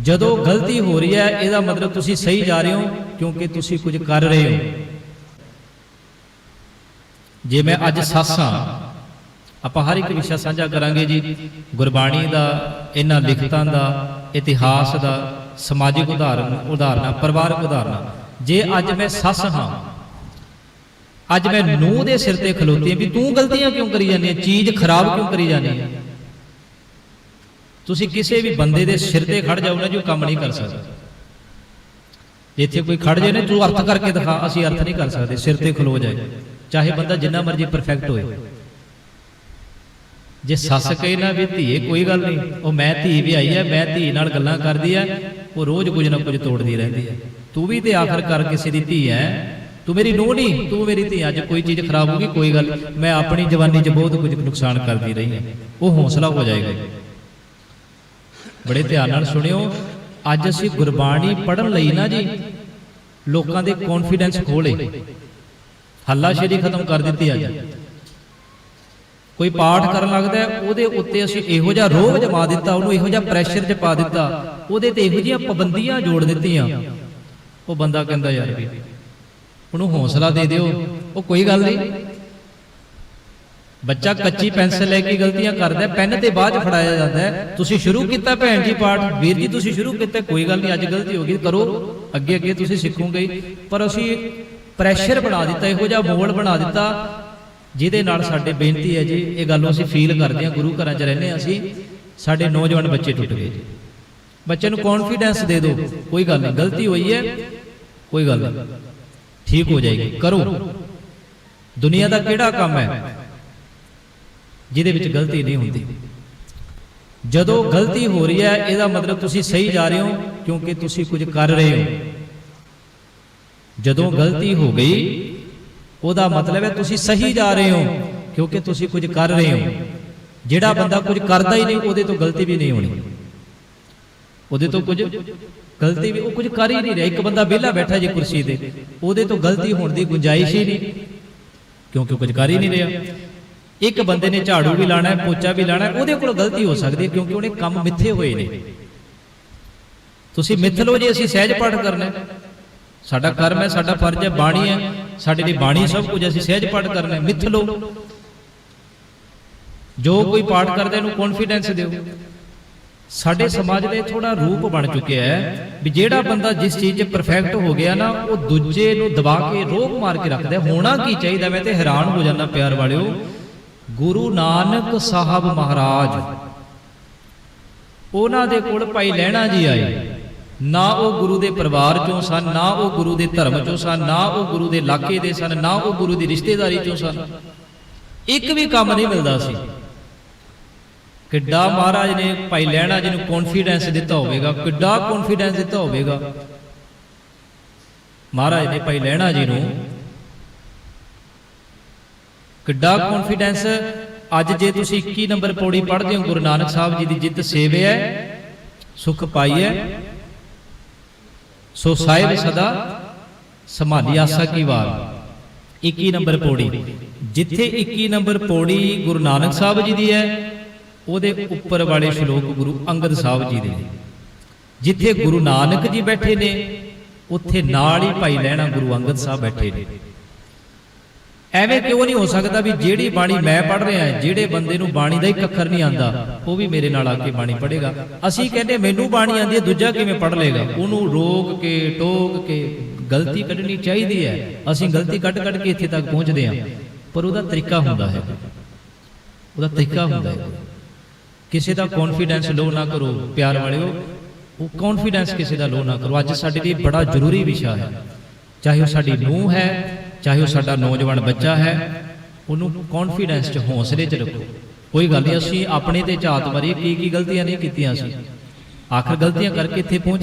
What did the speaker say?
ਜਦੋਂ ਗਲਤੀ ਹੋ ਰਹੀ ਹੈ, ਇਹਦਾ ਮਤਲਬ ਤੁਸੀਂ ਸਹੀ ਜਾ ਰਹੇ ਹੋ, ਕਿਉਂਕਿ ਤੁਸੀਂ ਕੁਝ ਕਰ ਰਹੇ ਹੋ। ਜੇ ਮੈਂ ਅੱਜ ਸਾਸਾਂ ਆਪਾਂ ਹਰ ਇੱਕ ਵਿਸ਼ਾ ਸਾਂਝਾ ਕਰਾਂਗੇ ਜੀ, ਗੁਰਬਾਣੀ ਦਾ, ਇਹਨਾਂ ਲਿਖਤਾਂ ਦਾ, ਇਤਿਹਾਸ ਦਾ, ਸਮਾਜਿਕ ਉਦਾਹਰਨ, ਉਦਾਹਰਨਾਂ, ਪਰਿਵਾਰਕ ਉਦਾਹਰਨਾਂ। ਜੇ ਅੱਜ ਮੈਂ ਸੱਸ ਹਾਂ, ਅੱਜ ਮੈਂ ਨੂੰਹ ਦੇ ਸਿਰ ਤੇ ਖਲੋਤੀ ਹਾਂ ਵੀ ਤੂੰ ਗਲਤੀਆਂ ਕਿਉਂ ਕਰੀ ਜਾਂਦੀ ਹੈ, ਚੀਜ਼ ਖਰਾਬ ਕਿਉਂ ਕਰੀ ਜਾਂਦੀ ਹੈ? ਤੁਸੀਂ ਕਿਸੇ ਵੀ ਬੰਦੇ ਦੇ ਸਿਰ ਤੇ ਖੜ ਜਾਓ ਨਾ ਜੋ ਕੰਮ ਨਹੀਂ ਕਰ ਸਕਦਾ। ਇੱਥੇ ਕੋਈ ਖੜ ਜੇ ਨਾ, ਤੂੰ ਅਰਥ ਕਰਕੇ ਦਿਖਾ, ਅਸੀਂ ਅਰਥ ਨਹੀਂ ਕਰ ਸਕਦੇ, ਸਿਰ ਤੇ ਖਲੋ ਜਾਏ। ਚਾਹੇ ਬੰਦਾ ਜਿੰਨਾ ਮਰਜ਼ੀ ਪਰਫੈਕਟ ਹੋਏ। ਜੇ ਸੱਸ ਕਹੇ ਨਾ ਵੀ ਧੀਏ, ਕੋਈ ਗੱਲ ਨਹੀਂ, ਉਹ ਮੈਂ ਧੀ ਵੀ ਆਈ ਹੈ ਮੈਂ ਧੀ ਨਾਲ ਗੱਲਾਂ ਕਰਦੀ ਹੈ ਉਹ ਰੋਜ਼ ਕੁਝ ਨਾ ਕੁਝ ਤੋੜਦੀ ਰਹਿੰਦੀ ਹੈ ਤੂੰ ਵੀ ਤੇ ਆਖਰਕਾਰ ਕਿਸੇ ਦੀ ਧੀ ਹੈ ਤੂੰ ਮੇਰੀ ਨੂੰਹ ਨਹੀਂ, ਤੂੰ ਮੇਰੀ ਧੀ, ਅੱਜ ਕੋਈ ਚੀਜ਼ ਖਰਾਬ ਹੋ ਗਈ, ਕੋਈ ਗੱਲ, ਮੈਂ ਆਪਣੀ ਜਵਾਨੀ 'ਚ ਬਹੁਤ ਕੁਝ ਨੁਕਸਾਨ ਕਰਦੀ ਰਹੀ ਹਾਂ ਉਹ ਹੌਸਲਾ ਹੋ ਜਾਏਗਾ। ਬੜੇ ਧਿਆਨ ਨਾਲ ਸੁਣਿਓ, ਅੱਜ ਅਸੀਂ ਗੁਰਬਾਣੀ ਪੜਨ ਲਈ ਨਾ ਜੀ, ਲੋਕਾਂ ਦੇ ਕੌਨਫੀਡੈਂਸ ਖੋਲੇ। ਹੱਲਾਸ਼ੇਰੀ ਖਤਮ ਕਰ ਦਿੱਤੀ ਅੱਜ। ਕੋਈ ਪਾਠ ਕਰਨ ਲੱਗਦਾ ਉਹਦੇ ਉੱਤੇ ਅਸੀਂ ਇਹੋ ਜਿਹਾ ਰੋਗ ਜਮਾ ਦਿੱਤਾ, ਉਹਨੂੰ ਇਹੋ ਜਿਹਾ ਪ੍ਰੈਸ਼ਰ ਚ ਪਾ ਦਿੱਤਾ, ਉਹਦੇ ਤੇ ਇਹੋ ਜਿਹੀਆਂ ਪਾਬੰਦੀਆਂ ਜੋੜ ਦਿੱਤੀਆਂ। ਉਹ ਬੰਦਾ ਕਹਿੰਦਾ, ਯਾਰ ਵੀ ਉਹਨੂੰ ਹੌਸਲਾ ਦੇ ਦਿਓ, ਉਹ ਕੋਈ ਗੱਲ ਨਹੀਂ। ਬੱਚਾ ਕੱਚੀ ਪੈਨਸਲ ਲੈ ਕੇ ਗਲਤੀਆਂ ਕਰਦਾ ਹੈ, ਪੈਨ ਤੇ ਬਾਅਦ ਚ ਫੜਾਇਆ ਜਾਂਦਾ ਤੁਸੀਂ ਸ਼ੁਰੂ ਕੀਤਾ ਭੈਣ ਜੀ ਪਾਠ ਵੀਰ ਜੀ ਤੁਸੀਂ ਸ਼ੁਰੂ ਕੀਤਾ ਕੋਈ ਗੱਲ ਨਹੀਂ ਅੱਜ ਗਲਤੀ ਹੋ ਗਈ ਕਰੋ। ਅੱਗੇ ਅੱਗੇ ਤੁਸੀਂ ਸਿੱਖੋਗੇ। ਪਰ ਅਸੀਂ ਪ੍ਰੈਸ਼ਰ ਬਣਾ ਦਿੱਤਾ ਇਹੋ ਜਿਹਾ ਮੋਲ ਬਣਾ ਦਿੱਤਾ ਜਿਹਦੇ ਨਾਲ ਸਾਡੇ ਬੇਨਤੀ ਹੈ ਜੀ ਇਹ ਗੱਲ ਅਸੀਂ ਫੀਲ ਕਰਦੇ ਹਾਂ ਗੁਰੂ ਘਰਾਂ 'ਚ ਰਹਿੰਦੇ ਹਾਂ ਅਸੀਂ ਸਾਡੇ ਨੌਜਵਾਨ ਬੱਚੇ ਟੁੱਟ ਗਏ ਜੀ। ਬੱਚੇ ਨੂੰ ਕੌਨਫੀਡੈਂਸ ਦੇ ਦਿਓ ਕੋਈ ਗੱਲ ਨਹੀਂ ਗਲਤੀ ਹੋਈ ਹੈ ਕੋਈ ਗੱਲ ਨਹੀਂ ਠੀਕ ਹੋ ਜਾਏਗੀ ਕਰੋ। ਦੁਨੀਆ ਦਾ ਕਿਹੜਾ ਕੰਮ ਹੈ? ਜਿਹਦੇ ਵਿੱਚ ਗਲਤੀ ਨਹੀਂ ਹੁੰਦੀ। ਜਦੋਂ ਗਲਤੀ ਹੋ ਰਹੀ ਹੈ, ਇਹਦਾ ਮਤਲਬ ਤੁਸੀਂ ਸਹੀ ਜਾ ਰਹੇ ਹੋ, ਕਿਉਂਕਿ ਤੁਸੀਂ ਕੁਝ ਕਰ ਰਹੇ ਹੋ। ਜਦੋਂ ਗਲਤੀ ਹੋ ਗਈ, ਉਹਦਾ ਮਤਲਬ ਹੈ ਤੁਸੀਂ ਸਹੀ ਜਾ ਰਹੇ ਹੋ, ਕਿਉਂਕਿ ਤੁਸੀਂ ਕੁਝ ਕਰ ਰਹੇ ਹੋ। ਜਿਹੜਾ ਬੰਦਾ ਕੁਝ ਕਰਦਾ ਹੀ ਨਹੀਂ, ਉਹਦੇ ਤੋਂ ਗਲਤੀ ਵੀ ਨਹੀਂ ਹੋਣੀ। ਉਹਦੇ ਤੋਂ ਕੁਝ ਗਲਤੀ ਵੀ, ਉਹ ਕੁਝ ਕਰ ਹੀ ਨਹੀਂ ਰਿਹਾ। ਇੱਕ ਬੰਦਾ ਵਿਹਲਾ ਬੈਠਾ ਜੀ ਕੁਰਸੀ ਤੇ, ਉਹਦੇ ਤੋਂ ਗਲਤੀ ਹੋਣ ਦੀ ਗੁੰਜਾਇਸ਼ ਹੀ ਨਹੀਂ, ਕਿਉਂਕਿ ਕੁਝ ਕਰ ਹੀ ਨਹੀਂ ਰਿਹਾ। ਇੱਕ ਬੰਦੇ ਨੇ ਝਾੜੂ ਵੀ ਲਾਣਾ ਹੈ, ਪੋਚਾ ਵੀ ਲਾਣਾ ਹੈ, ਉਹਦੇ ਕੋਲ ਗਲਤੀ ਹੋ ਸਕਦੀ ਹੈ ਕਿਉਂਕਿ ਉਹਨੇ ਕੰਮ ਮਿੱਥੇ ਹੋਏ ਨੇ। ਤੁਸੀਂ ਮਿੱਥ ਲਓ ਜੇ, ਅਸੀਂ ਸਹਿਜ ਪਾਠ ਕਰਨਾ ਸਾਡਾ ਕਰਮ ਹੈ, ਸਾਡਾ ਫਰਜ਼ ਹੈ, ਬਾਣੀ ਹੈ। ਸਾਡੇ ਲਈ ਬਾਣੀ ਸਭ ਕੁਝ ਅਸੀਂ ਸਹਿਜ ਪਾਠ ਕਰਨਾ ਹੈ। ਮਿੱਥ ਲਓ। ਜੋ ਕੋਈ ਪਾਠ ਕਰਦਾ, ਇਹਨੂੰ ਕੌਨਫੀਡੈਂਸ ਦਿਓ। ਸਾਡੇ ਸਮਾਜ ਦੇ ਥੋੜਾ ਰੂਪ ਬਣ ਚੁੱਕਿਆ ਹੈ ਵੀ ਜਿਹੜਾ ਬੰਦਾ ਜਿਸ ਚੀਜ਼ 'ਚ ਪਰਫੈਕਟ ਹੋ ਗਿਆ ਨਾ, ਉਹ ਦੂਜੇ ਨੂੰ ਦਬਾ ਕੇ ਰੋਕ ਮਾਰ ਕੇ ਰੱਖਦਾ ਹੋਣਾ ਕੀ ਚਾਹੀਦਾ? ਮੈਂ ਤੇ ਹੈਰਾਨ ਹੋ ਜਾਂਦਾ ਪਿਆਰ ਵਾਲਿਓ। ਗੁਰੂ ਨਾਨਕ ਸਾਹਿਬ ਮਹਾਰਾਜ। ਉਹਨਾਂ ਦੇ ਕੋਲ ਭਾਈ ਲੈਣਾ ਜੀ ਆਏ। ਨਾ ਉਹ ਗੁਰੂ ਦੇ ਪਰਿਵਾਰ ਚੋਂ ਸਨ, ਨਾ ਉਹ ਗੁਰੂ ਦੇ ਧਰਮ ਚੋਂ ਸਨ, ਨਾ ਉਹ ਗੁਰੂ ਦੇ ਇਲਾਕੇ ਦੇ ਸਨ, ਨਾ ਉਹ ਗੁਰੂ ਦੀ ਰਿਸ਼ਤੇਦਾਰੀ ਚੋਂ ਸਨ। ਇੱਕ ਵੀ ਕੰਮ ਨਹੀਂ ਮਿਲਦਾ ਸੀ। ਕਿੱਡਾ ਮਹਾਰਾਜ ਨੇ ਭਾਈ ਲੈਣਾ ਜੀ ਨੂੰ ਕੌਨਫੀਡੈਂਸ ਦਿੱਤਾ ਹੋਵੇਗਾ, ਕਿੱਡਾ ਕੌਨਫੀਡੈਂਸ ਦਿੱਤਾ ਹੋਵੇਗਾ। ਮਹਾਰਾਜ ਨੇ ਭਾਈ ਲੈਣਾ ਜੀ ਨੂੰ ਕਿੱਡਾ ਕੌਨਫੀਡੈਂਸ ਅੱਜ ਜੇ ਤੁਸੀਂ 21 ਨੰਬਰ ਪੌੜੀ ਪੜ੍ਹਦੇ ਹੋ, ਗੁਰੂ ਨਾਨਕ ਸਾਹਿਬ ਜੀ ਦੀ ਜਿੱਤ ਸੇਵਿਆ ਸੁਖ ਪਾਈਐ ਸੋ ਸਾਹਿਬ ਸਦਾ ਸੰਭਾਲੀ ਆਸਾ ਕੀ ਵਾਰ। 21 ਨੰਬਰ ਪੌੜੀ। ਜਿੱਥੇ 21 ਨੰਬਰ ਪੌੜੀ ਗੁਰੂ ਨਾਨਕ ਸਾਹਿਬ ਜੀ ਦੀ ਹੈ, ਉਹਦੇ ਉੱਪਰ ਵਾਲੇ ਸ਼ਲੋਕ ਗੁਰੂ ਅੰਗਦ ਸਾਹਿਬ ਜੀ ਦੇ। ਨੇ ਜਿੱਥੇ ਗੁਰੂ ਨਾਨਕ ਜੀ ਬੈਠੇ ਨੇ, ਉੱਥੇ ਨਾਲ ਹੀ ਭਾਈ ਲੈਣਾ ਗੁਰੂ ਅੰਗਦ ਸਾਹਿਬ ਬੈਠੇ ਨੇ। ਐਵੇਂ ਕਿਉਂ ਨਹੀਂ ਹੋ ਸਕਦਾ ਵੀ ਜਿਹੜੀ ਬਾਣੀ ਮੈਂ ਪੜ੍ਹ ਰਿਹਾ ਹਾਂ ਜਿਹੜੇ ਬੰਦੇ ਨੂੰ ਬਾਣੀ ਦਾ ਇੱਕ ਅੱਖਰ ਨਹੀਂ ਆਂਦਾ ਉਹ ਵੀ ਮੇਰੇ ਨਾਲ ਆ ਕੇ ਬਾਣੀ ਪੜ੍ਹੇਗਾ। ਅਸੀਂ ਕਹਿੰਦੇ ਮੈਨੂੰ ਬਾਣੀ ਆਂਦੀ ਹੈ ਦੂਜਾ ਕਿਵੇਂ ਪੜ੍ਹ ਲੇਗਾ ਉਹਨੂੰ ਰੋਕ ਕੇ ਟੋਕ ਕੇ ਗਲਤੀ ਕੱਢਣੀ ਚਾਹੀਦੀ ਹੈ। ਅਸੀਂ ਗਲਤੀ ਕੱਢ ਕੱਢ ਕੇ ਇੱਥੇ ਤੱਕ ਪਹੁੰਚਦੇ ਹਾਂ। ਪਰ ਉਹਦਾ ਤਰੀਕਾ ਹੁੰਦਾ ਹੈ। ਉਹਦਾ ਤਰੀਕਾ ਹੁੰਦਾ ਹੈ। ਕਿਸੇ ਦਾ ਕੌਨਫੀਡੈਂਸ ਲੋ ਨਾ ਕਰੋ ਪਿਆਰ ਵਾਲਿਓ ਉਹ ਕੌਨਫੀਡੈਂਸ ਕਿਸੇ ਦਾ ਲੋ ਨਾ ਕਰੋ। ਅੱਜ ਸਾਡੇ ਲਈ ਬੜਾ ਜ਼ਰੂਰੀ ਵਿਸ਼ਾ ਹੈ। ਚਾਹੇ ਉਹ ਸਾਡੀ ਨੂੰਹ ਹੈ ਚਾਹੇ ਉਹ ਸਾਡਾ ਨੌਜਵਾਨ ਬੱਚਾ ਹੈ, ਉਹਨੂੰ ਕੌਨਫੀਡੈਂਸ 'ਚ, ਹੌਸਲੇ 'ਚ ਰੱਖੋ। ਕੋਈ ਗੱਲ ਨਹੀਂ, ਅਸੀਂ ਆਪਣੇ ਤੇ ਝਾਤ ਮਾਰੀ ਕੀ ਕੀ ਗਲਤੀਆਂ ਨਹੀਂ ਕੀਤੀਆਂ ਅਸੀਂ। ਆਖਰ ਗਲਤੀਆਂ ਕਰਕੇ ਇੱਥੇ ਪਹੁੰਚ